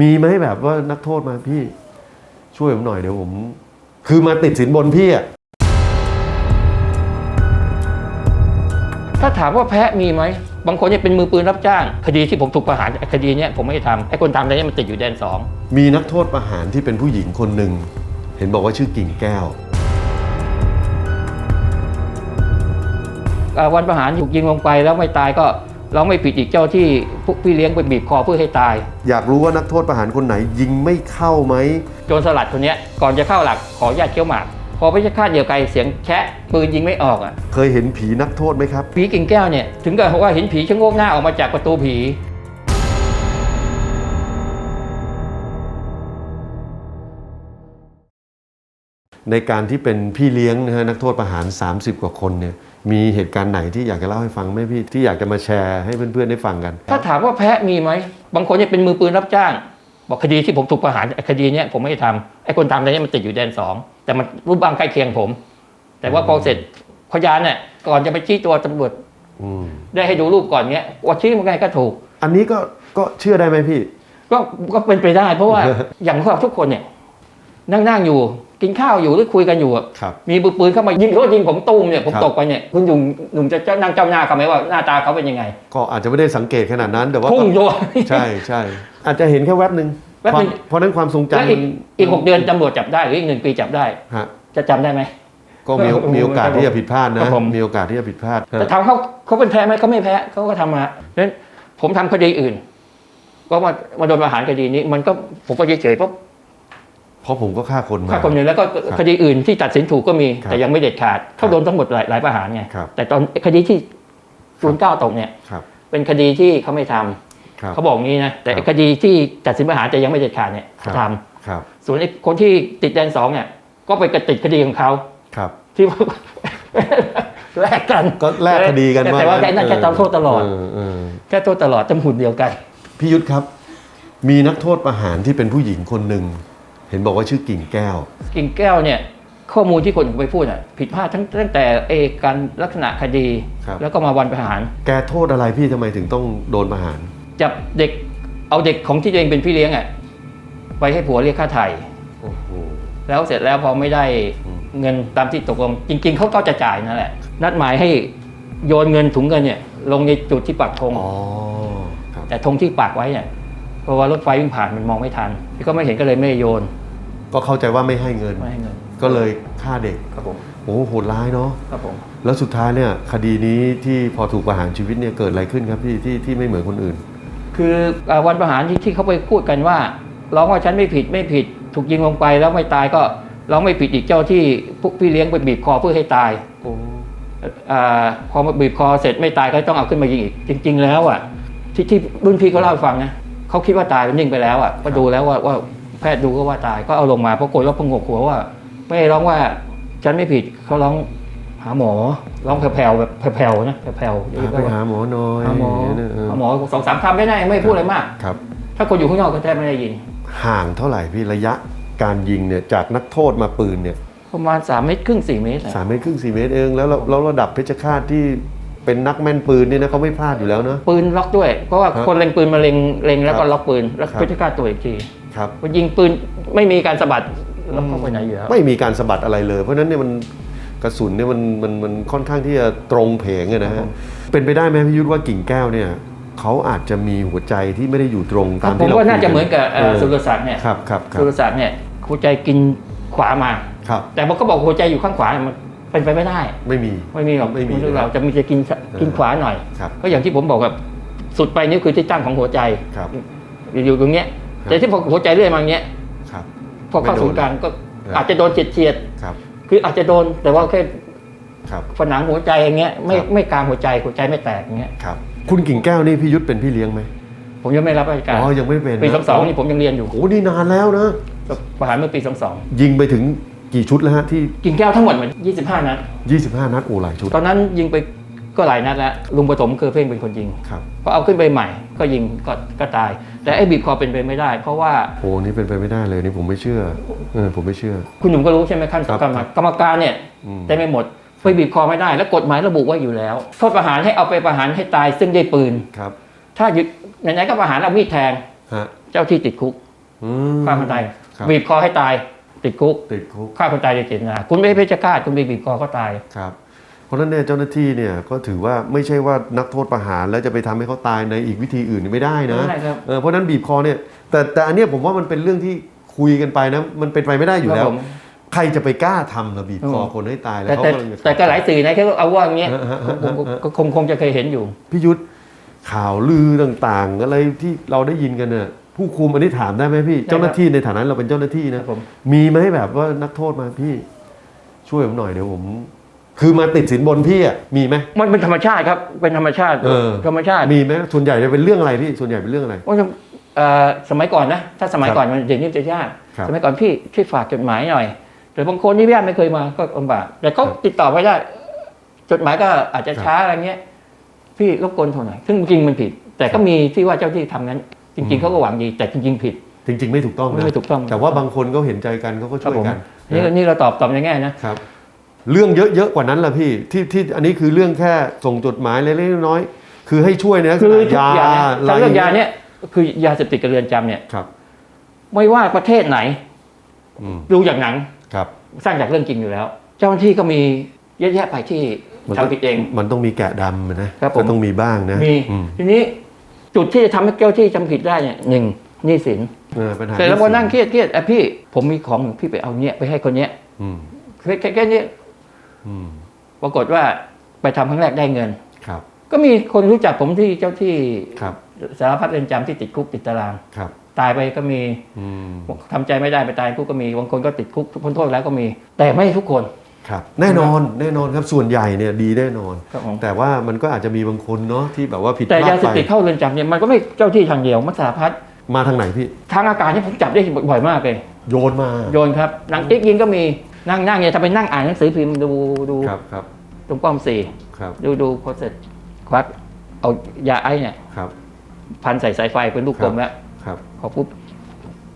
มีไหมแบบว่านักโทษมาพี่ช่วยผมหน่อยเดี๋ยวผม คือมาติดสินบนพี่อะถ้าถามว่าแพ้มีไหม บางคนเนี่ยเป็นมือปืนรับจ้าง คดีที่ผมถูกประหารคดีเนี้ยผมไม่ได้ทำไอ้คนทำอะไรเนี่ยมันติดอยู่แดนสองมีนักโทษประหารที่เป็นผู้หญิงคนหนึ่ง เห็นบอกว่าชื่อกิ่งแก้ว อ่าวันประหารถูกยิงลงไปแล้วไม่ตายก็ เราไม่ผิดอีกเจ้าที่พวกพี่เลี้ยงไปบีบคอเพื่อให้ตาย อยากรู้ว่านักโทษประหารคนไหนยิงไม่เข้าไหมโจรสลัดคนเนี้ยก่อนจะเข้าหลักขอญาตเคี้ยวหมาก พอไปจะคาดเดียวไกลเสียงแชะปืนยิงไม่ออกอะเคยเห็นผีนักโทษไหมครับ ผีกิ่งแก้วเนี่ยถึงกับว่าเห็นผีชะโงกหน้าออกมาจากประตูผี ในการที่เป็นพี่เลี้ยงนะฮะนักโทษประหาร 30 กว่าคนเนี่ย มีเหตุการณ์ไหนที่อยากจะเล่าให้ฟังไหมพี่ที่อยากจะมาแชร์ให้เพื่อนๆได้ฟังกัน ถ้าถามว่าแพ้มีไหมบางคนเนี่ยเป็นมือปืนรับจ้าง บอกคดีที่ผมถูกประหารคดีเนี้ยผมไม่ได้ทำไอ้คนทำอะไรเนี่ยมันติดอยู่แดนสองแต่มันรูปบางใกล้เคียงผม แต่ว่าพอเสร็จพยานเนี่ยก่อนจะไปชี้ตัวตำรวจอืมได้ให้ดูรูปก่อนเนี้ยว่าชี้มันไงก็ถูก อันนี้ก็ก็เชื่อได้ไหมพี่ ก็ก็เป็นไปได้ เพราะว่าอย่างพวกเราทุกคนเนี่ย นั่งนั่งๆอยู่ กินข้าวอยู่หรือคุยกันอยู่อะครับมีปืนปืนเข้ามายิงรถยิงผมตุ้มเนี่ยผมครับตกไปเนี่ยคุณหนุ่มหนุ่มจะจะนั่งจ้าหน้าเขาไหมว่าหน้าตาเขาเป็นยังไงก็อาจจะไม่ได้สังเกตขนาดนั้นแต่ว่าพุ่งโยน ใช่ใช่อาจจะเห็นแค่แวบหนึ่งแวบหนึ่ง ความเพราะฉะนั้นความทรงแล้วจำอีกมันอีกหกเดือนตำรวจจับได้หรืออีกหนึ่งปีจับได้ ฮะจะจำได้ไหม ก็มีครับผมมีโอกาสที่จะผิดพลาดคนะรับผม มีโอกาสที่จะผิดพลาดแต่ถามเขาเขาเป็นแพ้ไหมเขาไม่แพ้เขาก็ทำมาเพราะฉะนั้นผมทำคดีอื่น ก็มามาโดนประหารคดีนี้ มันก็ผมก็เฉยๆเพราะ เพราะผมก็ฆ่าคนมาฆ่าคนหนึ่งแล้วก็คดีอื่นที่ตัดสินถูกก็มีครับแต่ยังไม่เด็ดขาดครัเขาบโดนทั้งหมดหลายหลายประหารไงครับแต่ตอนคดีที่ศูนย์เก้าตกเนี่ยครับเป็นคดีที่เขาไม่ทำครับเขาบอกงี้นะแต่ครับคดีที่ตัดสินประหารแต่ยังไม่เด็ดขาดเนี่ยครัเขาบทครับำส่วนไอ้คนที่ติดแดนสองเนี่ย ก็ไปกระติดคดีของเขาครับ ที่แลกกันก็แลกคดีกันแต่แต่ว่าแค่นั้นแค่ตามโทษตลอดเเออแค่โทษตลอดจำหุ่นเดียวกันพี่ยุทธครับ มีนักโทษประหารที่เป็นผู้หญิงคนหนึ่ง เห็นบอกว่าชื่อกิ่งแก้ว กิ่งแก้วเนี่ยข้อมูลที่คนไปพูดอะผิดพลาดทั้งตั้งแต่เอการลักษณะคดี ครับ แล้วก็มาวันประหาร แกโทษอะไรพี่ทำไมถึงต้องโดนประหาร จับเด็กเอาเด็กของที่ตัวเองเป็นพี่เลี้ยงอะไปให้ผัวเรียกค่าไถ่โอ้โห แล้วเสร็จแล้วพอไม่ได้อืม เงินตามที่ตกลง จริง ๆเขาก็จะจ่ายนั่นแหละ นัดหมายให้โยนเงินถุงเงินเนี่ยลงในจุดที่ปักธง อ๋อครับแต่ธงที่ปักไว้เนี่ยเพราะว่ารถไฟวิ่งผ่านมันมองไม่ทันพี่ก็ไม่เห็นก็เลยไม่ได้โยน ก็เข้าใจว่าไม่ให้เงิน ไม่ให้เงินก็เลยฆ่าเด็กครับผมโอ้โหโหดร้ายเนาะครับผมแล้วสุดท้ายเนี่ยคดีนี้ที่พอถูกประหารชีวิตเนี่ยเกิดอะไรขึ้นครับพี่ที่ที่ไม่เหมือนคนอื่น คืออ่าวันประหารที่ที่เขาไปพูดกันว่าร้องว่าฉันไม่ผิดไม่ผิด ถูกยิงลงไปแล้วไม่ตายก็ร้องไม่ผิดอีกเจ้าที่พวกพี่เลี้ยงไปบีบคอเพื่อให้ตายโอ้อาพอมาบีบคอเสร็จไม่ตายก็ต้องเอาขึ้นมายิงอีก จริง ๆ แล้วอะที่ที่รุ่นพี่เขาเล่าให้ฟังนะเขาคิดว่าตายมันนิ่งไปแล้วอะก็ดูแล้วว่าว่า แพทย์ดูก็ว่าตายก็เอาลงมาปรากฏว่าพงกหัวว่า ไม่ได้ร้องว่าฉันไม่ผิดเขาร้องหาหมอร้องแผ่วๆแบบแผ่วๆนะแผ่วๆพาไปหาหมอหน่อยหาหมอเนี่ยเออหาหมอสองสามคำไม่ได้ไม่พูดอะไรมากครับ ถ้าคนอยู่ข้างนอกก็แทบไม่ได้ยิน ห่างเท่าไหร่พี่ระยะการยิงเนี่ยจากนักโทษมาปืนเนี่ยประมาณ3เมตรครึ่ง4เมตรอะสามเมตรครึ่งสี่เมตรเองแล้วเราแล้วระดับเพชฌฆาตที่เป็นนักแม่นปืนเนี่ยนะเขาไม่พลาดอยู่แล้วเนอะปืนล็อกด้วยเพราะว่าครับคนเล็งปืนมาเล็งเล็งแล้วก็ครับล็อกปืนแล้วครับพิจารณาตัวอีกที ครับพอยิงปืนไม่มีการสะบัดแล้วเข้าไปไหนอยู่แล้วไม่มีการสะบัดอะไรเลย เพราะฉะนั้นเนี่ยมันกระสุนเนี่ยมันมันมันค่อนข้างที่จะตรงเพงอะนะครัฮะบผมเป็นไปได้ไหมพี่ยุทธว่ากิ่งแก้วเนี่ยเขาอาจจะมีหัวใจที่ไม่ได้อยู่ตรงตามผมที่เราว่าน่าจะคุยเหมือนกับเอ่อเออสุรศักดิ์เนี่ยครับครับครัสุบรศักดิ์เนี่ยหัวใจกินขวามาครับแต่มันก็บอกหัวใจอยู่ข้างขวามันเป็นไปไม่ได้ ไม่มีไม่มีหรอกไม่มีมนุษย์เราจะมีจะกินกินขวาหน่อยครับก็อย่างที่ผมบอกกับสุดไปนี่คือที่ตั้งของหัวใจครับอยู่ตรงเนี้ยครับ แต่ที่พอหัวใจเรื่อยมาอย่างเงี้ยครับพอเข้าไม่โดนศูนย์กลางก็ครับอาจจะโดนเฉียดเฉียดครับๆคืออาจจะโดนแต่ว่าแค่ครับผนังหัวใจอย่างเงี้ยไม่ครับไม่กลางหัวใจหัวใจไม่แตกอย่างเงี้ยครับคุณกิ่งแก้วนี่พี่ยุทธเป็นพี่เลี้ยงไหมผมยังไม่รับราชการอ๋อยังไม่เป็นปีนะสองสองนี่ผมยังเรียนอยู่โอ้นี่นานแล้วนะประหารเมื่อปีสองสองยิงไปถึงกี่ชุดแล้วฮะที่กิ่งแก้วทั้งหมดมันยี่สิบห้านัด25นัดโอ้หลายชุดตอนนั้นยิงไป ก็หลายนัดแล้วลุงปฐมเครือเพ่งเป็นคนยิงครับพอเอาขึ้นไปใหม่ ก็ยิงก็ก็ตาย แต่ไอ้บีบคอเป็นไปไม่ได้ เพราะว่าโอ้นี่เป็นไปไม่ได้เลยนี่ผมไม่เชื่อเออผมไม่เชื่อ คุณหนุ่มก็รู้ใช่ไหมขั้นครับกรรมกรรมการเนี่ยอืมได้ไม่หมดไปบีบคอไม่ได้ แล้วกฎหมายระบุไว้อยู่แล้ว โทษประหารให้เอาไปประหารให้ตายซึ่งด้วยปืนครับ ถ้ายึดไหนๆก็ประหารเอามีดแทงฮะเจ้าที่ติดคุกอืมฆ่าคนตายครับบีบคอให้ตายติดคุกติดคุกฆ่าคนตายโดยเจตนาคุณไม่เพชฌฆาตคุณไปบีบคอเขาตายครับเพ ราะฉะนั้นเนี่ยเจ้าหน้าที่เนี่ยก็ถือว่าไม่ใช่ว่านักโทษประหารแล้วจะไปทำให้เขาตายในอีกวิธีอื่นไม่ได้นะไม่ได้ครับเออเพราะฉะนั้นบีบคอเนี่ยแต่แต่อันเนี้ยผมว่ามันเป็นเรื่องที่คุยกันไปนะมันเป็นไปไม่ได้อยู่ครับแล้วผมใครจะไปกล้าทำนะบีบคออืมคนให้ตายแล้วแต่เขาแต่กำลังจะแต่ก็หลายสื่อนะแค่เอาว่าอย่างเงี้ยเออเออเออเออก็ก็คงคงจะเคยเห็นอยู่พี่ยุทธข่าวลือต่างๆ อะไรที่เราได้ยินกันเนี่ยผู้คุมอันนี้ถามได้ไหมพี่ได้ครับเจ้าหน้าที่ในฐานะเราเป็นเจ้าหน้าที่คนะรับผมมีไหมแบบว่านักโทษมาพี่ ช่วยผมหน่อยเดี๋ยวผม คือมาติดสินบนพี่อะมีไหมมันเป็นธรรมชาติครับ เป็นธรรมชาติเออธรรมชาติมีไหมส่วนใหญ่จะเป็นเรื่องอะไรพี่ส่วนใหญ่เป็นเรื่องอะไรว่าจะเอ่อสมัยก่อนนะ ถ้าสมัยครับก่อนมันเดี๋ยวนี้จะยากครับสมัยก่อนพี่ช่วยฝากจดหมายหน่อยแต่บางคนที่ญาติไม่เคยมาก็ลำบากแต่เขาครับติดต่อไม่ได้ จดหมายก็อาจจะครับช้าอะไรเงี้ย พี่รบกวนโทรหน่อยซึ่งจริงมันผิด แต่ก็มีที่ว่าเจ้าที่ทำนั้น จริง ๆเขาก็หวังดี แต่จริง ๆ ผิด จริง ๆ ไม่ถูกต้องนะไม่ถูกต้อง แต่ว่าบางคนก็เห็นใจกันเขาก็ครับช่วยผมกันนี่นะนี่เราตอบตอบในแง่นะครับ เรื่องเยอะๆกว่านั้นล่ะพี่ที่ที่อันนี้คือเรื่องแค่ส่งจดหมายเล็กๆน้อยๆคือให้ช่วยนะคือทุกยาอย่างเนี่ยอะไรถ้าเรื่องยาเนี่ยคือยาเสพติดกับเรือนจำเนี่ยครับ ไม่ว่าประเทศไหนอืมดูอย่างหนังครับ สร้างจากเรื่องจริงอยู่แล้ว เจ้าหน้าที่ก็มีเยอะแยะไปที่มันก็ทำผิดเอง มันต้องมีแกะดำนะครับผมก็ต้องมีบ้างนะมีอืมทีนี้จุดที่จะทำให้เจ้าที่จำผิดได้เนี่ยหนึ่งหนี้สินเออปัญหาเสร็จแล้วพอที่นั่งเครียดเครียดอะพี่ ผมมีของพี่ไปเอาเนี่ยไปให้คนเนี้ยอืมแค่แค่แค่นี้อืม ปรากฏว่าไปทำครั้งแรกได้เงินครับ ก็มีคนรู้จักผมที่เจ้าที่ครับสารพัดเรือนจำที่ติดคุกติดตารางครับ ตายไปก็มีอืมทำใจไม่ได้ไปตายคุกก็มีบางคนก็ติดคุกพ้นโทษแล้วก็มี แต่ไม่ทุกคนครับแน่นอนแน่นอนครับส่วนใหญ่เนี่ยดีแน่นอนครับผมแต่ว่ามันก็อาจจะมีบางคนเนาะที่แบบว่าผิดพแต่ลาดยาเสพไปติดเข้าเรือนจำเนี่ยมันก็ไม่เจ้าที่ทางเดียวมันสารพัดมาทางไหนพี่ทางอากาศนี่ผมจับได้บ่อยมากเลย โยนมา โยนครับหนังติ๊กยิงก็มี นั่งนั่งเนี่ยทำเป็นนั่งอ่านหนังสือพิมพ์ดูดูครับครับตรงป้อมสี่ครับดูดูพอเสร็จควักเอายาไอเนี่ยครับ พันใส่สายไฟเป็นลูกกลมแล้วครับพอปุ๊บ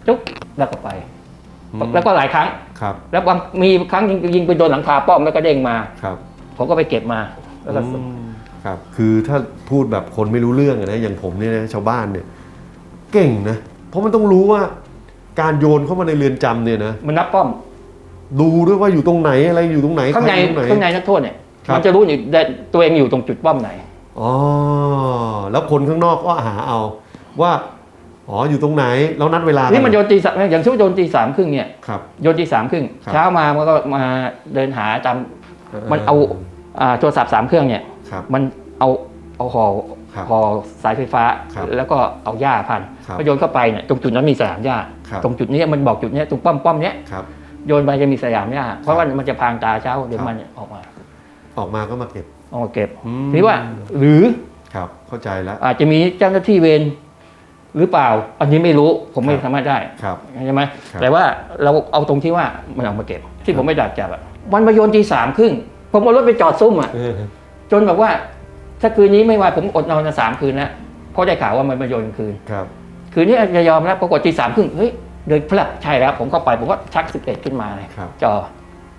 จุ๊บแล้วก็ไปอืมแล้วก็หลายครั้งครับ แล้วบางมีครั้งยิงยิงไปโดนหลังคาป้อมแล้วก็เด้งมาครับผมก็ไปเก็บมาแล้วก็อืมครับ คือถ้าพูดแบบคนไม่รู้เรื่องอะนะอย่างผมเนี่ยนะชาวบ้านเนี่ย เก่งนะ เพราะมันต้องรู้ว่า การโยนเข้ามาในเรือนจำเนี่ยนะมันนับป้อม ดูด้วยว่าอยู่ตรงไหนอะไรอยู่ตรงไหนข้างในใครอยู่ตรงไหนข้างในนักโทษเนี่ยครับ มันจะรู้อยู่ได้ตัวเองอยู่ตรงจุดป้อมไหน อ๋อแล้วคนข้างนอกก็หาเอา ว่าอ๋ออยู่ตรงไหนแล้วนัดเวลานี่มันโยกันตีสามอย่างเช่นว่าโยนตีสามครึ่งเนี่ยครับ โยนตีสามครึ่งครับ เช้ามามันก็มาเดินหาตามมันเอาอ่าโทรศัพท์สามเครื่องเนี่ย ครับ มันเอาเอาห่อครับห่อสายไฟฟ้า ครับแล้วก็เอาหญ้าพันครับพอโยนเข้าไปเนี่ยตรงจุดนั้นมีสยามหญ้าครับ ตรงจุดนี้มันบอกจุดเนี้ยตรงป้อมป้อมเนี้ยครับ โยนไปจะมีสยามหญ้าเพราะว่ามันจะพรางตาเช้าเดี๋ยวครับมันออกมา ออกมาก็มาเก็บเอามาเก็บอืมทีนี้ว่า หรือครับเข้าใจแล้ว อาจจะมีเจ้าหน้าที่เวรหรือเปล่า อันนี้ไม่รู้ผมไม่ครับสามารถได้ครับใช่ไหมครับแต่ว่าเราเอาตรงที่ว่ามันเอามาเก็บ ที่ผมไม่ดักจับอะมันมาโยนทีสามครึ่งผมเอารถไปจอดซุ่มอะเออจนแบบว่า ถ้าคืนนี้ไม่ว่าผมอดนอนมาสามคืนแล้วเพราะได้ข่าวว่ามันมาโยนกลางคืนครับคืนนี้จะยอมแล้วปรากฏทีสามครึ่งเฮ้ย เดินพลับใช่แล้ว ผมเข้าไปผมก็ชักสิบเอ็ดขึ้นมาเลยครับ จอ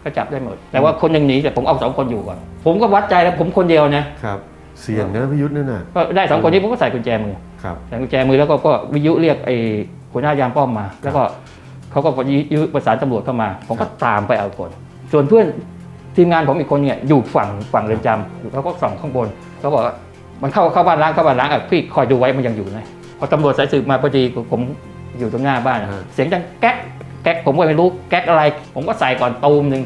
ก็จับได้หมด แต่ว่าคนหนึ่งหนีแต่ผมเอาสองคนอยู่ก่อนผมก็วัดใจแล้วผมคนเดียวนะครับเสี่ยงนะพิยุทธ์นั่นน่ะก็ได้สองคนนี้ผมก็ใส่กุญแจมือครับใส่กุญแจมือแล้วก็ก็วิทยุเรียกไอ้หัวหน้ายามป้อมมา แล้วก็เขาก็วิทยุประสานตำรวจเข้ามา ผมก็ตามไปเอาคน ส่วนเพื่อนทีมงานผมอีกคนเนี่ยอยู่ฝั่งฝั่งเรือนจำอยู่เขาก็ส่องข้างบนเขาบอกว่ามันเข้าเข้าบ้านล้างเข้าบ้านล้างอะพี่คอยดูไว้มันยังอยู่นะพอตำรวจสายสืบมาพอดีผม อยู่ตรงหน้าบ้านอะเสียงดังแก๊กแก๊กผมก็ไม่รู้แก๊กอะไร ผมก็ใส่ก่อนตูมหนึ่ง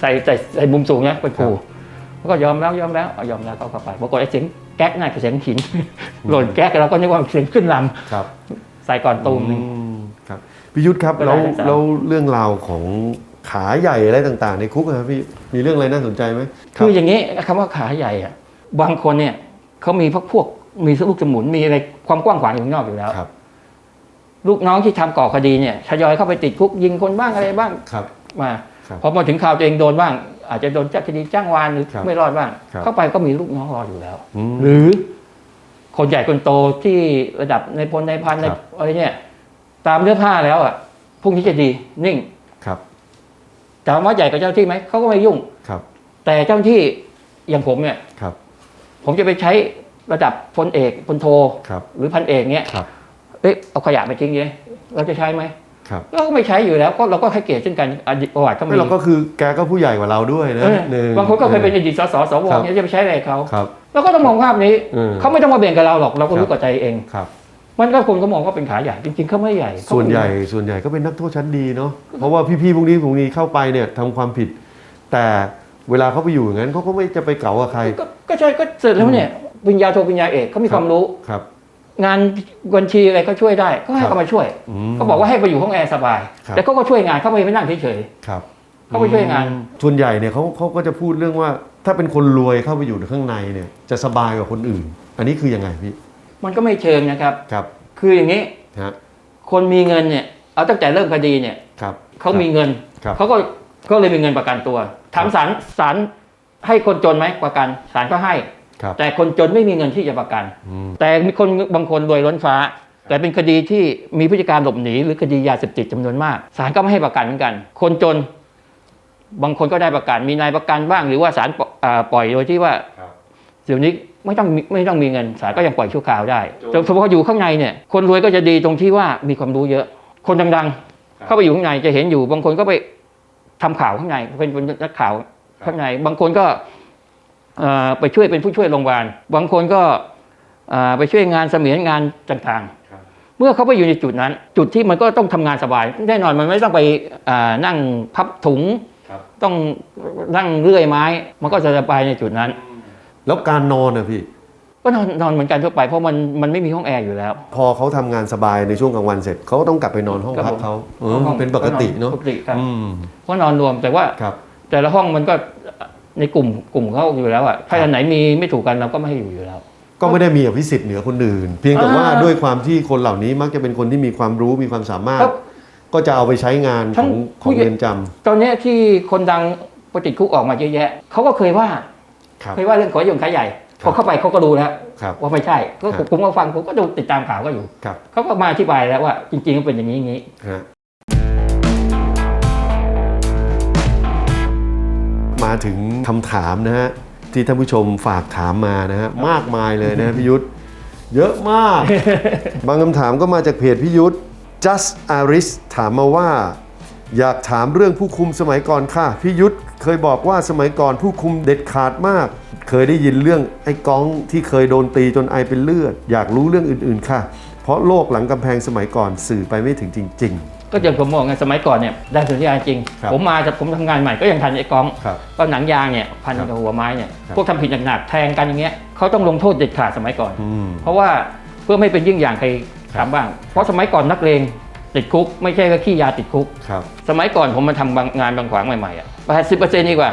ใส่ใส่ใส่มุมสูงเนี่ยไปขู่เขาก็ยอมแล้วยอมแล้วเอายอมแล้วก็เข้าไปปรากฏไอ้เสียงแก๊กน่าจะเสียงหินหล่นแก๊กเราก็นึกว่าเสียงขึ้นลครับำใส่ก่อนตูมหนึ่งอืมครับพิยุทธ์ครับก็ได้แล้วทั้งสามแล้วเรื่องราวของขาใหญ่อะไรต่างๆ ในคุกอะครับพี่มีเรื่องอะไรน่าสนใจไหมคืออย่างนี้คำว่าขาใหญ่อะบางคนเนี่ยเขามีพวกพวกมีลูกสมุนมีอะไรความกว้างขวางอยู่ข้างนอกอยู่แล้วครับ ลูกน้องที่ทำก่อคดีเนี่ยทยอยเข้าไปติดคุกยิงคนบ้างอะไรบ้างครับมาครับพอมาถึงข่าวตัวเองโดนบ้าง อาจจะโดนจับคดีจ้างวานหรือครับไม่รอดบ้างครับเข้าไปก็มีลูกน้องรออยู่แล้วอืมหรือคนใหญ่คนโตที่ระดับในพลในพันในครับอะไรเนี่ย ตามเนื้อผ้าแล้วอะพวกนี้จะดีนิ่งครับถามว่าใหญ่กว่าเจ้าหน้าที่ไหมเขาก็ไม่ยุ่งครับ แต่เจ้าหน้าที่อย่างผมเนี่ยครับ ผมจะไปใช้ระดับพลเอกพลโทครับหรือพันเอกเนี่ย ครับไปเอ๊ะเอาขยะไปทิ้งเลยเราจะใช้ไหมครับเราก็ไม่ใช้อยู่แล้วก็เราก็ให้เกียรติซึ่งกันอดีตประวัติก็มีไม่เราก็คือแกก็ผู้ใหญ่กว่าเราด้วยนะเออหนึ่บางคนก็เคยเป็นอดีตสสสวครับเนี่ยจะไปใช้อะไรเขาครับเราก็ต้องมองภาพนี้เออเขาไม่ต้องมาเบ่งกับเราหรอกเราก็ครัรู้บกับใจเองครับมันก็คนก็มองว่าเป็นขาใหญ่จริงๆเขาไม่ใหญ่เขาส่วนใหญ่ส่วนใหญ่ก็เป็นนักโทษชั้นดีเนาะเพราะว่าพี่ๆพวกนี้พวกนี้เข้าไปเนี่ยทำความผิด แต่เวลาเขาไปอยู่อย่างนั้นเขาก็ไม่จะไปเก่ากับใคร ก็ก็ใช่ก็เสร็จแล้วเนี่ยปริญญาโทปริญญาเอกเขามีครับความรู้ครับ งานบัญชีอะไรก็ช่วยได้ก็ให้ครับเขามาช่วย อืม ก็บอกว่าให้ไปอยู่ห้องแอร์สบาย ครับ แต่เขาก็ช่วยงานเขาไม่ไปนั่งเฉยครับเขาไปช่วยงานอืมส่วนใหญ่เนี่ยเขาเขาก็จะพูดเรื่องว่า ถ้าเป็นคนรวยเข้าไปอยู่ข้างในเนี่ยจะสบายกว่าคนอื่น อันนี้คือยังไงพี่ๆมันก็ไม่เชิงนะครับ ครับคืออย่างนี้ฮะคนมีเงินเนี่ยเอาตั้งแต่เริ่มคดีเนี่ยครับ เขามีเงินครับ เขาก็เขาเลยมีเงินประกันตัวถามศาลศาลให้คนจนไหมประกันศาลก็ให้ครับ แต่คนจนไม่มีเงินที่จะประกันอืมแต่มีคนบางคนรวยล้นฟ้า แต่เป็นคดีที่มีพฤติการหลบหนี หรือคดียาเสพติดจำนวนมากศาลก็ไม่ให้ประกันเหมือนกัน คนจน บางคนก็ได้ประกัน มีนายประกันบ้าง หรือว่าศาลปล่อยอ่าปล่อยโดยที่ว่าครับเดี๋ยวนี้ไม่ต้องมีไม่ต้องมีเงินศาลก็ยังปล่อยชั่วคราวได้แต่เฉพาะอยู่ข้างในเนี่ย คนรวยก็จะดีตรงที่ว่ามีความรู้เยอะ คนดังๆ เข้าไปอยู่ข้างในจะเห็นอยู่ บางคนก็ไปทำข่าวข้างในเป็นเป็นนักข่าวข้างใน บางคนก็เอ่อ ไปช่วยเป็นผู้ช่วยโรงพยาบาลบางคนก็เอ่อไปช่วยงานเสมียนงานต่างครับๆเมื่อเขาไปอยู่ในจุดนั้น จุดที่มันก็ต้องทำงานสบายแน่นอนมันไม่ต้องไปอ่านั่งพับถุงครับต้องนั่งเลื่อยไม้ มันก็จะสบายในจุดนั้น แล้วการนอนนะพี่ก็นอนนอนเหมือนกันทั่วไปเพราะมันมันไม่มีห้องแอร์อยู่แล้ว พอเขาทำงานสบายในช่วงกลางวันเสร็จเขาก็ต้องกลับไปนอนห้องครับพักผมเขาเออเป็นปกติเนาะปกติครับอืมก็นอนรวมแต่ว่าครับแต่ละห้องมันก็ ในกลุ่มกลุ่มเขาอยู่แล้วอะถ้าครับอันไหนมีไม่ถูกกันเราก็ไม่ให้อยู่อยู่แล้ว ก็ไม่ได้มีอภิสิทธิ์เหนือคนอื่น เพียงแต่ว่าอ่าด้วยความที่คนเหล่านี้มักจะเป็นคนที่มีความรู้มีความสามารถครับก็จะเอาไปใช้งานขทั้องงของผู้ใหญ่เรือนจำตอนเนี้ยที่คนดังไปติดคุกออกมาเยอะแยะเขาก็เคยว่าครับเคยว่าเรื่องขอยงขายใหญ่คพรับอเข้าไปเขาก็รู้แล้วครับว่าไม่ใช่ก็ครับผมก็ฟังผมก็ดูติดตามข่าวก็อยู่ครับเขาก็มาอธิบายแล้วว่าจริงๆมันเป็นอย่างนี้อย่างนี้ มาถึงคำถามนะฮะที่ท่านผู้ชมฝากถามมานะฮะมากมายเลยนะพี่ยุทธเยอะมาก บางคำถามก็มาจากเพจพี่ยุทธ just aris ถามมาว่า อยากถามเรื่องผู้คุมสมัยก่อนค่ะพี่ยุทธเคยบอกว่าสมัยก่อนผู้คุมเด็ดขาดมาก เคยได้ยินเรื่องไอ้ก้องที่เคยโดนตีจนไอเป็นเลือด อยากรู้เรื่องอื่นๆค่ะ เพราะโลกหลังกำแพงสมัยก่อนสื่อไปไม่ถึงจริง ก็อย่างผมบอกไงสมัยก่อนเนี่ยได้สัญญาจริง ครับผมมาจากผมทำงานใหม่ก็ยังทันไอ้กองๆครับก็หนังยางเนี่ยพันครับกับหัวไม้เนี่ยครับ พวกทำผิดหนักๆแทงกันอย่างเงี้ยเขาต้องลงโทษเด็ดขาดสมัยก่อน อืม เพราะว่าเพื่อไม่เป็นยิ่งอย่างใครครับ ทำบ้าง เพราะสมัยก่อนนักเลงติดคุก ไม่ใช่แค่ขี้ยาติดคุก ครับ สมัยก่อนผมมาทำบางงานบางขวางใหม่ๆอะแปดสิบเปอร์เซ็นต์ดีกว่า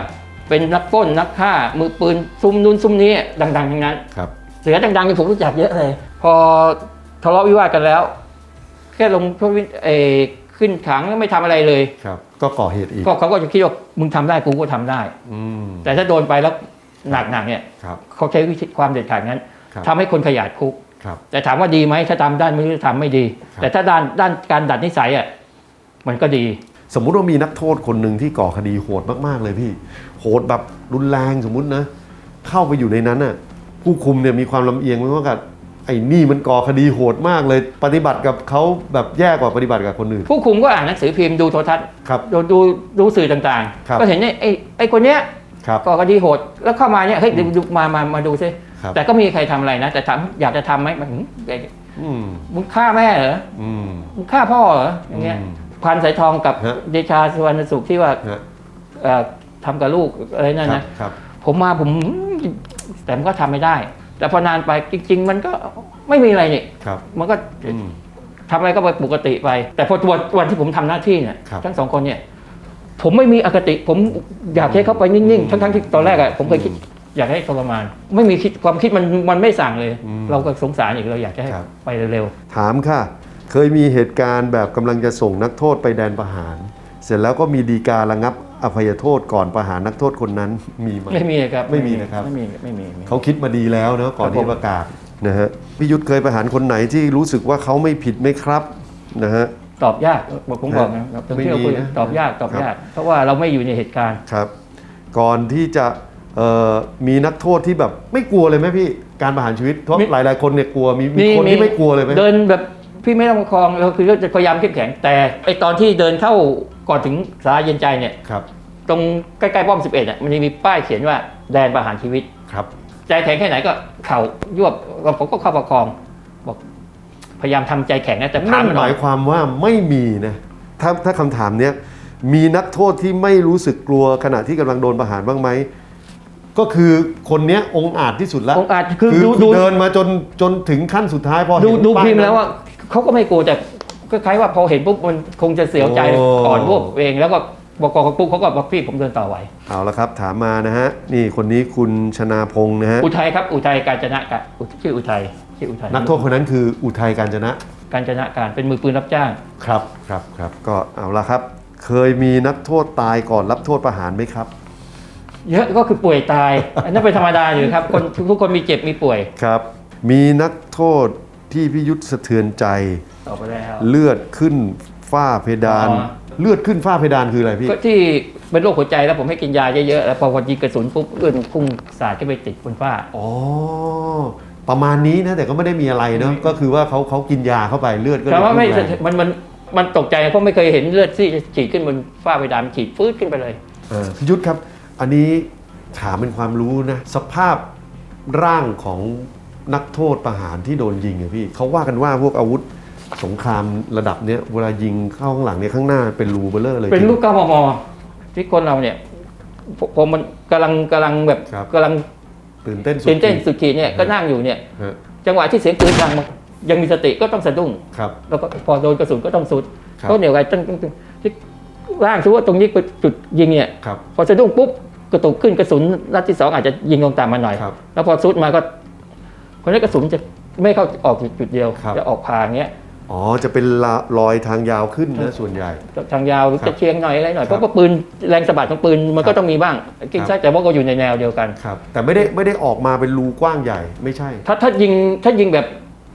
เป็นนักปล้นนักฆ่า มือปืน ซุ่มนู้นซุ่มนี้ดังๆทั้งนั้น ครับ เสือดังๆที่ผมรู้จักเยอะเลย พอทะเลาะวิวาทกันแล้ว แค่ลงโทษวิเออ ขึ้นขังแล้วไม่ทำอะไรเลยครับ ก็ก่อเหตุอีกก็เขาก็จะคิดว่ามึงทำได้กูก็ทำได้ อืมแต่ถ้าโดนไปแล้วหนักๆเนี่ยครับเขาใช้วิธีความเด็ดขาดงั้นครับทำให้คนขยาดคุกครับแต่ถามว่าดีไหมถ้าทำด้านไม่รู้จะทำไม่ดีครับแต่ถ้าด้านด้านการดัดนิสัยอะมันก็ดี สมมุติว่ามีนักโทษคนหนึ่งที่ก่อคดีโหดมากๆเลยพี่ โหดแบบรุนแรงสมมุตินะ เข้าไปอยู่ในนั้นน่ะผู้คุมเนี่ยมีความลำเอียงไม่ว่ากับ ไอ้นี่มันก่อคดีโหดมากเลย ปฏิบัติกับเขาแบบแย่กว่าปฏิบัติกับคนอื่น ผู้คุมก็อ่านหนังสือพิมพ์ดูโทรทัศน์ครับ ดูดูดูสื่อต่างครับ ๆ ก็เห็นไอ้ไอ้ไอ้คนเนี้ยครับ ก่อคดีโหดแล้วเข้ามาเนี่ยเฮ้ยดูดูมามามาดูซิครับ แต่ก็มีใครทำอะไรนะ แต่ทำอยากจะทำไหมมันหืมไอ้อืมมึงฆ่าแม่เหรออืม มึงฆ่าพ่อเหรออย่างเงี้ยอืมพันสายทองกับฮะ เดชาสุวรรณสุขที่ว่าฮะเอ่อทำกับลูกอะไรนั่นครับนะ ครับ ผมมาผมแต่มันก็ทำไม่ได้ แต่พอนานไปจริง ๆ มันก็ไม่มีอะไรนี่ครับ มันก็อืม ทำอะไรก็ไปปกติไป แต่พอวันวันที่ผมทำหน้าที่เนี่ยครับทั้งสองคนเนี่ย ผมไม่มีอคติ ผมอยากให้เขาไปนิ่งๆ ทั้งๆที่ตอนแรกอะผมเคยคิดอยากให้ทรมาน ไม่มีคิดความคิดมันมันไม่สั่งเลย อืมเราก็สงสารอีกเราอยากจะให้ครับ ไปเร็วถามค่ะ เคยมีเหตุการณ์แบบกำลังจะส่งนักโทษไปแดนประหาร เสร็จแล้วก็มีดีการระงับ อภัยโทษก่อนประหารนักโทษคนนั้นมีไหมๆไม่มีครับไม่มีนะครับไม่มีไม่มีไม่มีเขาคิดมาดีแล้วเนอะก่อนครับที่ผมประกาศนะฮะพี่ยุทธเคยประหารคนไหนที่รู้สึกว่าเขาไม่ผิดไหมครับนะฮะตอบยากบอกผมบอกนะตรงที่เราคุยไม่มีนะตอบยากตอบครับยากเพราะว่าเราไม่อยู่ในเหตุการณ์ครับ ก่อนที่จะเอ่อมีนักโทษที่แบบไม่กลัวเลยไหมพี่การประหารชีวิตเพราะมีหลาย ๆ คนเนี่ยกลัวมีมีคนที่ไม่กลัวเลยไหมเดินแบบพี่ไม่ต้องประคองเราคือจะพยายามเข้มแข็งแต่ไอตอนที่เดินเข้า ก่อนถึงสาราเย็นใจเนี่ยครับ ตรงใกล้ๆป้อม 11อะมันจะมีป้ายเขียนว่าแดนประหารชีวิต ครับใจแข็งแค่ไหนก็เข่ายวบผมก็เข้าประคอง บอก พยายามทำใจแข็งนะแต่ผ่านั่นนมันหออมายกความว่าไม่มีนะถ้าถ้าคำถามเนี้ยมีนักโทษที่ไม่รู้สึกกลัวขณะที่กำลังโดนประหารบ้างไหมก็คือคนเนี้ยองค์อาจที่สุดแล้วองค์อาจคือคือดูคือดูเดินมาจนจนถึงขั้นสุดท้ายพอดูเห็นดูป้ายพิมพ์นั้นแล้วว่าเขาก็ไม่กลัวแต่ ก็คล้ายว่าพอเห็นปุ๊บมันคงจะเสียวใจโอ้อ่อนพวกเองแล้วก็บอกกองปุ๊บเขาก็บอกพี่ผมเดินต่อไหวเอาละครับ ถามมานะฮะ นี่คนนี้คุณชนาพงศ์นะฮะ อุทัยครับอุทัยการจนะกะอุชื่ออุทัยชื่ออุทัยนักโทษคนนั้นคืออุทัยการจนะ การจนะการเป็นมือปืนรับจ้าง ครับครับครับก็เอาละครับ เคยมีนักโทษตายก่อนรับโทษประหารไหมครับ เยอะก็คือป่วยตาย อันนั้นเป็นธรรมดาอยู่ครับคนทุกคนมีเจ็บมีป่วย ครับ มีนักโทษที่พิยุทธสะเทือนใจ ต่อไปแล้ว เลือดขึ้นฝ้าเพดาน อ๋อ เลือดขึ้นฝ้าเพดานคืออะไรพี่ ก็ที่เป็นโรคหัวใจแล้วผมให้กินยาเยอะๆแล้วพอยิงกระสุนปุ๊บเลือดมันพุ่งสาดขึ้นไปติดบนฝ้า อ๋อ ประมาณนี้นะแต่ก็ไม่ได้มีอะไรเนาะก็คือว่าเขาเขากินยาเข้าไปเลือดก็เลยแต่ว่าไม่พุ่งแรงมันมันมันตกใจเพราะไม่เคยเห็นเลือดที่ฉีดขึ้นบนฝ้าเพดานมันฉีดฟืดขึ้นไปเลย เออพิยุทธครับ อันนี้ถามเป็นความรู้นะ สภาพร่างของนักโทษประหารที่โดนยิงอะพี่เขาว่ากันว่าพวกอาวุธ สงครามระดับเนี้ยเวลายิงเข้าข้างหลังเนี่ยข้างหน้าเป็นรูเบลเลอร์เลย เป็นจริงลูกเก้ามมที่คนเราเนี่ยพอพอมันกำลังกำลังแบบครับกำลังตื่นเต้นสุดตื่นเต้นขีดสุดขีดเนี่ยก็นั่งอยู่เนี่ย ฮะจังหวะที่เสียงปืนดังมายังมีสติก็ต้องสะดุ้ง ครับ แล้วก็พอโดนกระสุนก็ต้องสุดครับเขาเหนียวไงต้องต้องต้องที่ร่างสมมติว่าตรงนี้เป็นจุดยิงเนี่ย ครับ พอสะดุ้งปุ๊บกระตุกขึ้นกระสุนนัดที่สองอาจจะยิงลงต่ำมาหน่อย ครับแล้วพอสุดมาก็คนนี้กระสุนจะไม่เข้าออกจุดเดียว ครับจะออกผ่านเงี้ย อ๋อ จะเป็นละรอยทางยาวขึ้นนะส่วนใหญ่ ทางยาวหรือครับจะเชียงหน่อยอะไรหน่อยคเพรับราะว่าปืนแรงสะบัดของปืนมันครัก็บต้องมีบ้างกินครับใช่แต่ว่าก็อยู่ในแนวเดียวกันครับแต่ไม่ได้ไม่ได้ออกมาเป็นรูกว้างใหญ่ไม่ใช่ ถ้าถ้ายิงถ้ายิงแบบ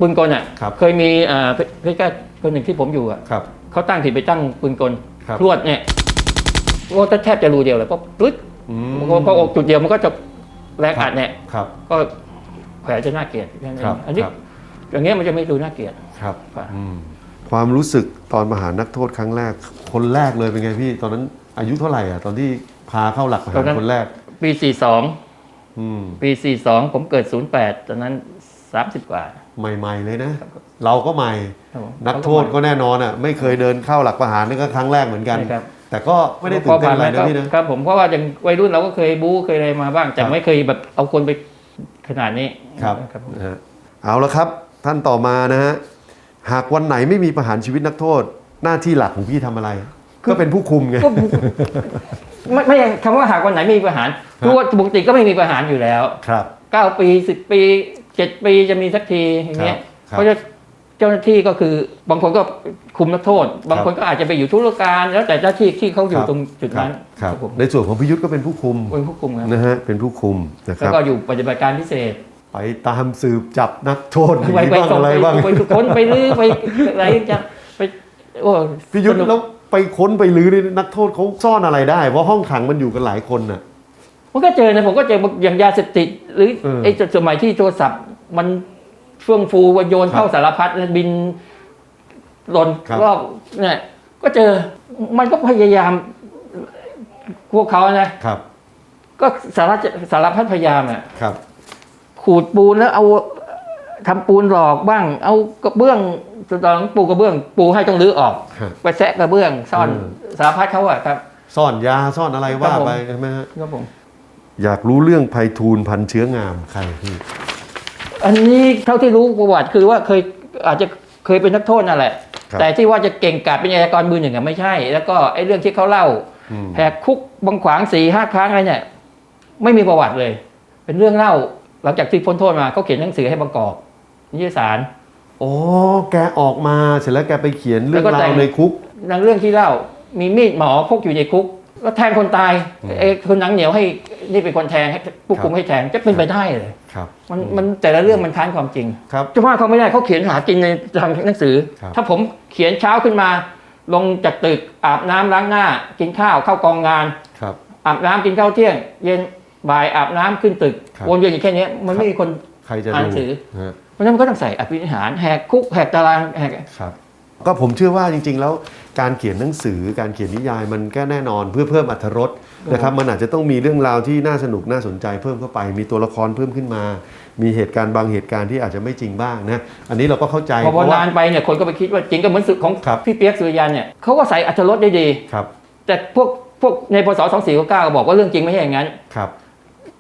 ปืนกลอะครับเคยมีอ่าใกล้ๆคนหนึ่งที่ผมอยู่อะครับเขาตั้งผิดไปตั้งปืนกลครับพรวดเนี่ยว่าแทบจะรูเดียวเลยเพราะปึ๊ดอืมพอพอออกจุดเดียวมันก็จะแรงอัดเนี่ยครับก็แผลจะน่าเกลียดแค่นั้นเอครับงอันนี้ครับอย่างเงี้ยมันจะไม่ดูน่าเกลียด ครับครับอืมความรู้สึกตอนมาหานักโทษครั้งแรก คนแรกเลยเป็นไงพี่ ตอนนั้นอายุเท่าไหร่อะตอนที่พาเข้าหลักประหารคนแรก ปี 42 อืมปี 42 ผมเกิด 08 ตอนนั้น 30 กว่าใหม่ ๆ เลยนะ เราก็ใหม่ ครับผมนักโทษก็แน่นอนอะ ไม่เคยเดินเข้าหลักประหารนี่ก็ครั้งแรกเหมือนกัน ใช่ครับแต่ก็ไม่ได้ตื่นเต้นอะไรนะพี่นะ ครับผมเพราะว่าอย่างวัยรุ่นเราก็เคยบู๊เคยอะไรมาบ้าง แต่ครับ ไม่เคยแบบเอาคนไปขนาดนี้ครับครับผม นะฮะเอาละครับท่านต่อมานะฮะ หากวันไหนไม่มีประหารชีวิตนักโทษ หน้าที่หลักของพี่ทำอะไร ก็เป็นผู้คุมไงก็ไม่ไม่คำว่าหากวันไหนไม่มีประหารคือว่าปกติก็ไม่มีประหารอยู่แล้วครับ9ปี10ปี7ปีจะมีสักทีอย่างเงี้ยครับเพราะฉะนั้นเจ้าหน้าที่ก็คือบางคนก็คุมนักโทษ บางคนก็อาจจะไปอยู่ธุรการแล้วแต่เจ้าที่ที่เขาอยู่ตรงจุดนั้นครับผมในส่วนของพิยุทธ์ก็เป็นผู้คุมเป็นผู้คุมครับนะฮะเป็นผู้คุมนะคแล้วรับก็อยู่ปฏิบัติการพิเศษ ไปตามสืบจับนักโทษหนีไปไปบ้างส่งอะไรไปบ้างไปค้นไปลื้อไปอะไรจะไปโอ้พิยุทธ์สนุกแล้วไปค้นไปลื้อนี่นักโทษเขาซ่อนอะไรได้ เพราะห้องขังมันอยู่กันหลายคนน่ะมันก็เจอนะผมก็เจออย่างยาเสพติดหรือเออไอ้สมัยที่โทรศัพท์ มันเฟื่องฟูว่าโยนเข้าครับสารพัดบินหล่นครับรอบเนี่ยก็เจอมันก็พยายามพวกเขานะครับ ก็สารสารพัดพยายามอะครับ ขูดปูนแล้วเอาทำปูนหลอกบ้าง เอากระเบื้องตอนปูกระเบื้อง ปูให้ต้องรื้อออกฮะไปแซะกระเบื้องซ่อนเออสารพัดเขาอะครับ ซ่อนยาซ่อนอะไรว่าครับผมไปใช่ไหมฮะครับผมอยากรู้เรื่องไพฑูรย์พันเชื้องามใครพี่อันนี้เท่าที่รู้ประวัติคือว่าเคยอาจจะเคยเป็นนักโทษนั่นแหละครับแต่ที่ว่าจะเก่งกาจเป็นอายการมือหนึ่งอะไม่ใช่ แล้วก็ไอ้เรื่องที่เขาเล่าอืมแหกคุกบังขวางสี่ห้าครั้งอะไรเนี่ย ไม่มีประวัติเลย เป็นเรื่องเล่า หลังจากที่พ้นโทษมาเขาเขียนหนังสือให้ประกอบนิตยสารอ๋อแกออกมาเสร็จแล้วแกไปเขียนเรื่องแล้วก็แต่รางวในคุกในเรื่องที่เล่ามีมีดหมอพกอยู่ในคุก แล้วแทงคนตายอืมไอ้คนหนังเหนียวให้นี่เป็นคนแทงให้ผู้คุมครับให้แทงจะเป็นไปได้เลยครับมันมันแต่ละเรื่องมันค้านความจริงครับจะว่าเขาไม่ได้เขาเขียนหากินในทางหนังสือครับถ้าผมเขียนเช้าขึ้นมา ลงจากตึกอาบน้ำล้างหน้า กินข้าวเข้ากองงานครับอาบน้ำกินข้าวเที่ยง เย็น บ่ายอาบน้ำขึ้นตึกครับวนเวียนอยู่แค่นี้มันไม่มีคน ใครจะอ่านหดูนังสือ ฮะเพราะฉะนั้นมันก็ต้องใส่อภินิหารแหกคุกแหกตารางแหก ครับ ก็ผมเชื่อว่าจริง ๆ แล้วการเขียนหนังสือการเขียนนิยายมันก็แน่นอนเพื่อเพิ่มอรรถรสนะครับ มันอาจจะต้องมีเรื่องราวที่น่าสนุกน่าสนใจเพิ่มเข้าไป มีตัวละครเพิ่มขึ้นมา มีเหตุการณ์บางเหตุการณ์ที่อาจจะไม่จริงบ้างนะอันนี้เราก็เข้าใจพอพอเพราะว่านานไปเนี่ยคนก็ไปคิดว่าจริงก็เหมือนสึกของครับ พี่เปียกสุริยันเนี่ยเขาก็ใส่อัตรสได้ดี ครับแต่พวกพวกในพศ2499ก็บอกว่าเรื่องจริงไม่ใช่อย่างนั้น ครับ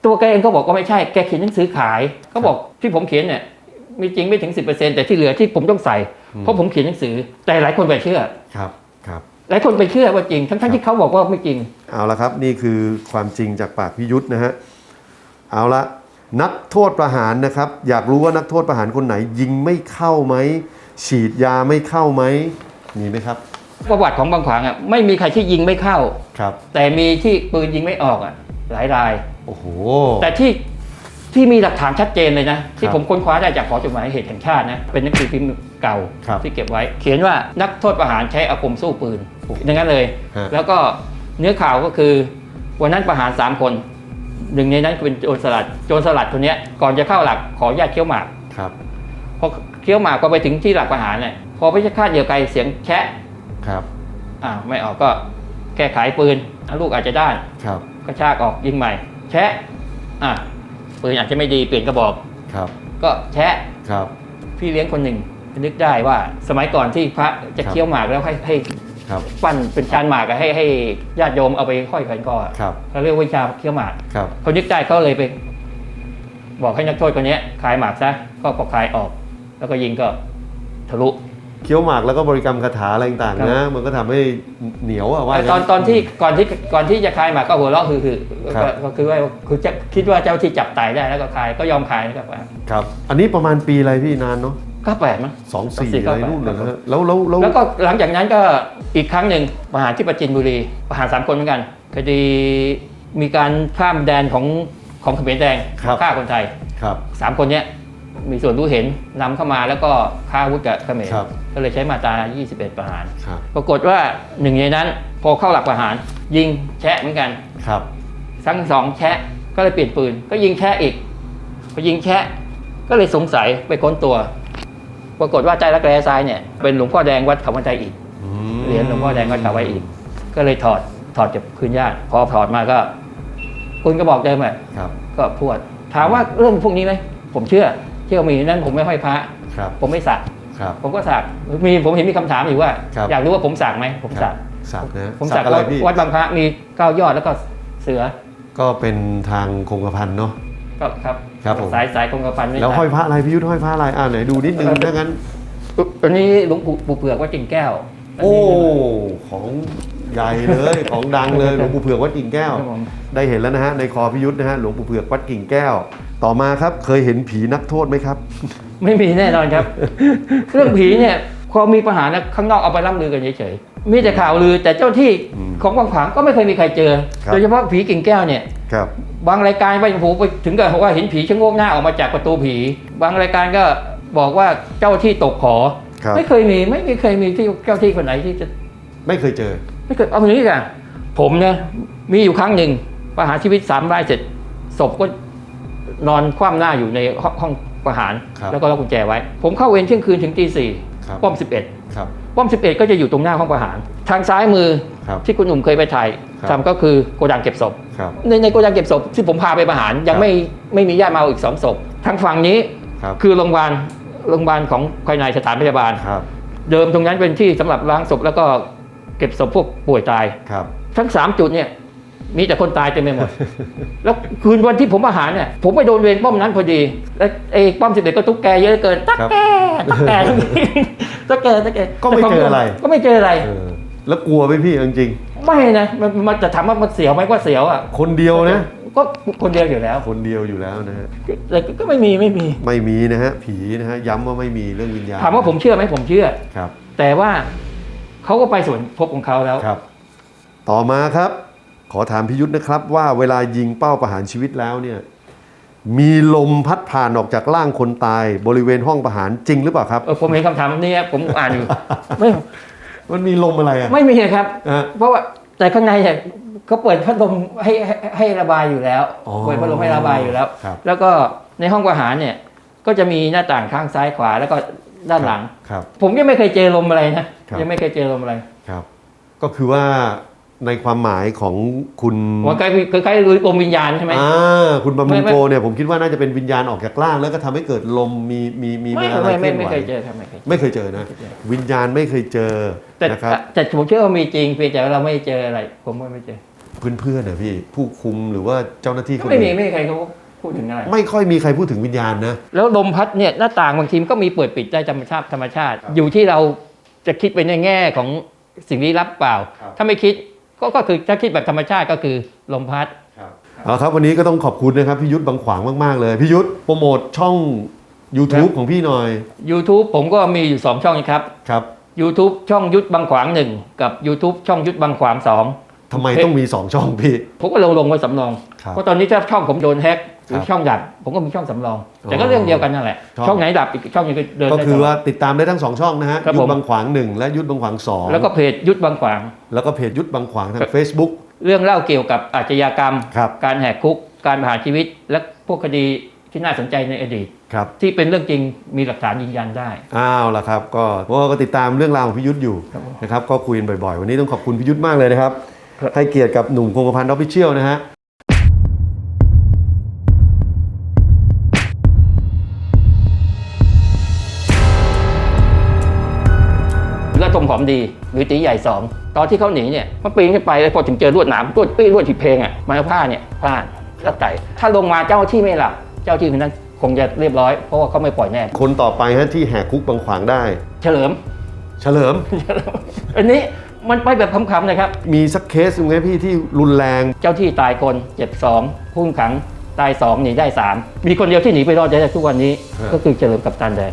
ตัวแกเองก็บอกว่าไม่ใช่แกเขียนหนังสือขายเขาบอกที่ผมเขียนเนี่ยมีจริงไม่ถึง 10%แต่ที่เหลือที่ผมต้องใส่ เพราะผมเขียนหนังสือ แต่หลายคนไปเชื่อครับครับหลายคนไปเชื่อว่าจริง ทั้งๆที่เขาบอกว่าไม่จริง เอาละครับ นี่คือความจริงจากปากพิยุทธ์นะฮะเอาละนักโทษประหารนะครับ อยากรู้ว่านักโทษประหารคนไหน ยิงไม่เข้าไหมฉีดยาไม่เข้าไหมมีไหมครับ ประวัติของบางขวางอะไม่มีใครที่ยิงไม่เข้าครับ แต่มีที่ปืนยิงไม่ออกอะหลายราย โอ้โห แต่ที่ที่มีหลักฐานชัดเจนเลยนะ ที่ครับผมค้นคว้าได้จากหอจดหมายเหตุแห่งชาตินะเป็นหนังสือพิมพ์เก่าครับที่เก็บไว้ เขียนว่านักโทษประหารใช้อาคมสู้ปืนอย่างนั้นเลยฮะแล้วก็เนื้อข่าวก็คือวันนั้นประหาร 3 คนหนึ่งในนั้นเป็นโจรสลัดโจรสลัดคนเนี้ยก่อนจะเข้าหลักขออนุญาตเคี้ยวหมากครับพอเคี้ยวหมากก็ไปถึงที่หลักประหารเนี่ยพอพิชคาตเหยื่อไกลเสียงแชะครับอ่าวไม่ออกก็แก้ไขปืนอะลูกอาจจะได้ครับกระชากออกยิงใหม่ แชะอะปืนอาจจะไม่ดีเปลี่ยนกระบอก ครับ ก็แชะครับ พี่เลี้ยงคนหนึ่งนึกได้ว่าสมัยก่อนที่พระจะครับเคี้ยวหมากแล้วให้ให้ครับ ปั้นเป็นจานหมากอะให้ให้ญาติโยมเอาไปห้อยแขวนคออะครับ เขาเรียกว่าวิชาเคี้ยวหมาก ครับ เขานึกได้เขาเลยไป บอกให้นักโทษคนเนี้ยคลายหมากซะก็พอคลายออก แล้วก็ยิงก็ทะลุ เคี้ยวหมากแล้วก็บริกรรมคาถาอะไรต่างครับๆนะมันก็ทำให้เหนียวอะว่าตอนตอนที่ก่อนที่ก่อนที่จะคลายหมากก็หัวเราะคือคือครับก็ก็คือว่าคือจะคิดว่าเจ้าที่จับตายได้แล้วก็คลายก็ยอมคลายนะครับครับ อันนี้ประมาณปีอะไรพี่นานเนาะก็แปลกมั้งสองสี่24อะไรนู่นครันะบฮะแล้วแล้วแล้วแล้วก็หลังจากนั้นก็อีกครั้งหนึ่งประหารที่ประจินบุรีประหารสามคนเหมือนกันคดีมีการข้ามแดนของของเขมรแดงครับฆ่าคนไทยครับสามคนเนี้ย มีส่วนรู้เห็นนำเข้ามาแล้วก็ฆ่าอาวุธกับเขมรครับก็เลยใช้มาตรา 21 ประหารครับปรากฏว่าหนึ่งในนั้นพอเข้าหลักประหาร ยิงแชะเหมือนกันครับทั้งสองแชะก็เลยเปลี่ยนปืน ก็ยิงแชะอีกพอยิงแชะก็เลยสงสัยไปค้นตัว ปรากฏว่าใจรักแร้ซ้ายเนี่ยเป็นหลวงพ่อแดงวัดเขาวันใจอีกอืมเหรียญหลวงพ่อแดงวัดเขาไว้อีก ก็เลยถอดถอดจากคืนญาติพอถอดมาก็ คุณก็บอกเดิมอะครับก็พวดถามว่าเรื่องพวกนี้ไหมผมเชื่อ เชื่อมีนั้นผมไม่ห้อยพระครับผมไม่สักครับ ผมก็สักมีผมเห็นมีคำถามอยู่ว่าครับอยากรู้ว่าผมสักไหมผมครัสับกสักนะผมสัสักกอะไรวัดพี่วัดบางพระมีเก้ายอดแล้วก็เสือ ก็เป็นทางคงกระพันเนาะก็ครับครับผมสายสายคงกระพันไม่แล้วใช่ห้อยพระอะไรพี่ยุทธห้อยพระอะไรอ่าไหนดูนิดนึงเออถ้างั้นอันนี้หลวงปู่ปู่เผือกวัดกิ่งแก้วนโอ้นี้ของใหญ่เลยของดังเลยหลวงปู่เผือกวัดกิ่งแก้วครับผมได้เห็นแล้วนะฮะในคอพิยุทธนะฮะหลวงปู่เผือกวัดกิ่งแก้ว ต่อมาครับเคยเห็นผีนักโทษไหมครับ ไม่มีแน่นอนครับ เรื่องผีเนี่ยพอมีปัญหานะข้างนอกเอาไปร่ำลือกันเฉยๆมีแต่ข่าวลือแต่เจ้าที่อืมของบางขวางก็ไม่เคยมีใครเจอครับโดยเฉพาะผีกิ่งแก้วเนี่ยครับบางรายการไปโอ้โหไปถึงกับว่าเห็นผีชะโงกหน้าออกมาจากประตูผี บางรายการก็บอกว่าเจ้าที่ตกขอครับไม่เคยมีไม่มีเคยมีที่เจ้าที่คนไหนที่จะ ไม่เคยเจอ ไม่เคยเอาอย่างนี้กันผมเนี่ยมีอยู่ครั้งหนึ่งประหารชีวิตสามรายเสร็จศพก็ นอนคว่ำหน้าอยู่ในห้องห้องประหาร ครับแล้วก็ล็อกกุญแจไว้ ผมเข้าเวรเที่ยงคืนถึงตีสี่ครับ ป้อมสิบเอ็ดครับ ป้อมสิบเอ็ดก็จะอยู่ตรงหน้าห้องประหาร ทางซ้ายมือครับที่คุณหนุ่มเคยไปถ่ายครับ ทำก็คือโกดังเก็บศพ ครับ ในในโกดังเก็บศพที่ผมพาไปประหารยังครับ ไม่ไม่มีญาติมาเอาอีกสองศพทางฝั่งนี้ครับคือโรงพยาบาลโรงพยาบาลของภายในสถานพยาบาล ครับเดิมตรงนั้นเป็นที่สำหรับล้างศพแล้วก็เก็บศพพวกป่วยตาย ครับ ทั้งสามจุดเนี่ย มีแต่คนตายเต็มไปหมด แล้วคืนวันที่ผมอาหารเนี่ย ผมไปโดนเวรป้อมนั้นพอดี แล้วไอ้ป้อมสิบเอ็ดก็ตุ๊กแกเยอะเหลือเกินตักแกตักแกตักแกตักแกก็ไม่เจออะไร ก็ไม่เจออะไรเออแล้วกลัวไหมพี่เอาจริงไม่นะมันมันจะถามว่ามันเสียวไหมก็เสียวอะๆคนเดียวนะก็คนเดียวอยู่แล้ว คนเดียวอยู่แล้วนะฮะแต่ก็ไม่มีไม่มีไม่มีนะฮะผีนะฮะย้ำว่าไม่มีเรื่องวิญญาณถามว่าผมเชื่อไหมผมเชื่อครับ แต่ว่าเขาก็ไปส่วนพบของเขาแล้วครับ ต่อมาครับ ขอถามพิยุทธนะครับว่าเวลายิงเป้าประหารชีวิตแล้วเนี่ยมีลมพัดผ่านออกจากร่างคนตาย บริเวณห้องประหารจริงหรือเปล่าครับเออผมเห็นคำถามนี้ผมอ่านอยู่ไม่มันมีลมอะไรอะไม่มีครับฮะเพราะว่าแต่ข้างในเนี่ยเขาเปิดพัดลมให้ให้ให้ระบายอยู่แล้วอ๋อเปิดพัดลมให้ระบายอยู่แล้วครับแล้วก็ในห้องประหารเนี่ยก็ก็จะมีหน้าต่างข้างซ้ายขวาแล้วก็ด้านหลังครับผมยังไม่เคยเจอลมอะไรนะครับยังไม่เคยเจอลมอะไรครับ ก็คือว่า ในความหมายของคุณว่าใกล้ใกล้ๆรู้ลมวิญญาณใช่ไหมอ่าคุณบำรุไม่งไม่โกเนี่ยผมคิดว่าน่าจะเป็นวิญญาณออกจากร่าง แล้วก็ทำให้เกิดลมมีมีมีไม่อะไรไม่เคไม่ลื่อนไหวไม่เคยเจอครับไม่เคยเจอไม่เคยเจอนะไม่เคยเจอวิญญาณไม่เคยเจอแต่นะครับแต่ผมเชื่อว่ามีจริงเพียงแต่ว่าเราไม่เจออะไร ผมว่าไม่เจอ เพื่อนๆนะพี่ผู้คุมหรือว่าเจ้าหน้าที่ก็คนไม่มีอื่นไม่มีใครเขาพูดถึงอะไรไม่ค่อยมีใครพูดถึงวิญญาณนะแล้วลมพัดเนี่ยหน้าต่างบางทีมันก็มีเปิดปิดได้ธรรมชาติธรรมชาติ อยู่ที่เราจะคิดไปในแง่ของสิ่งลี้ลับเปล่าครับถ้าไม่คิด ก็ก็คือถ้าคิดแบบธรรมชาติก็คือลมพัด เอาครับวันนี้ก็ต้องขอบคุณนะครับพี่ยุทธบางขวางมาก ๆ เลย พี่ยุทธโปรโมทช่อง YouTube ของพี่หน่อย YouTube ผมก็มีอยู่ 2 ช่องนะครับ ครับ YouTube ช่องยุทธบางขวางหนึ่งกับ YouTube ช่องยุทธบางขวางสอง ทำไมต้องมี 2 ช่องพี่ ผมก็ลงลงไว้สำรอง ครับเพราะตอนนี้ถ้าช่องผมโดนแฮ็กหรือครับช่องดับ ผมก็มีช่องสำรองอ๋อแต่ก็เรื่องเดียวกันนั่นแหละ ช่อง ช่องไหนดับอีกช่องหนึงก็เดินก็ได้คือต่ว่าติดตามได้ทั้งสองช่องนะฮะครับยุทผธมบางขวางหนึ่งและยุทธบางขวางสองแล้วก็เพจยุทธบางขวาง แล้วก็เพจยุทธบางขวางทาง Facebook เรื่องเล่าเกี่ยวกับอาชญากรรม ครับการแหกคุก การประหารชีวิต และพวกคดีที่น่าสนใจในอดีต ครับที่เป็นเรื่องจริงมีหลักฐานยืนยันได้ อ้าวละครับ ก็เพราะว่าก็ติดตามเรื่องราวของพี่ยุทธอยู่ครับผม นะครับก็คุยกันบ่อยๆ วันนี้ต้องขอบคุณพี่ยุทธมากเลยนะครับครับ ให้เกียรติกับหนุ่มคงกระพันธ์ออฟฟิเชียลนะฮะแล้วทมผอมดีหรือตีใหญ่สองตอนที่เขาหนีเนี่ยมันปีนขึ้นไปแล้วพอถึงเจอลวดหนามลวดปี้ลวดถีบเพลงอะไม้ผ้าเนี่ยพลาดแล้วไก่ถ้าลงมาเจ้าที่ไม่หลับเจ้าที่คนนั้นคงจะเรียบร้อยเพราะว่าเขาไม่ปล่อยแน่คนต่อไปฮะที่แหกคุกบางขวางได้ เฉลิม เฉลิมอันนี้ มันไปแบบคำๆนะครับ มีสักเคสหนึงไหมพี่ที่รุนแรง เจ้าที่ตายคนเจ็บสองผู้ต้องขังตายสองหนีได้สามมีคนเดียวที่หนีไปรอดได้ทุกวันนี้ครับก็คือเฉลิมกับตันแดง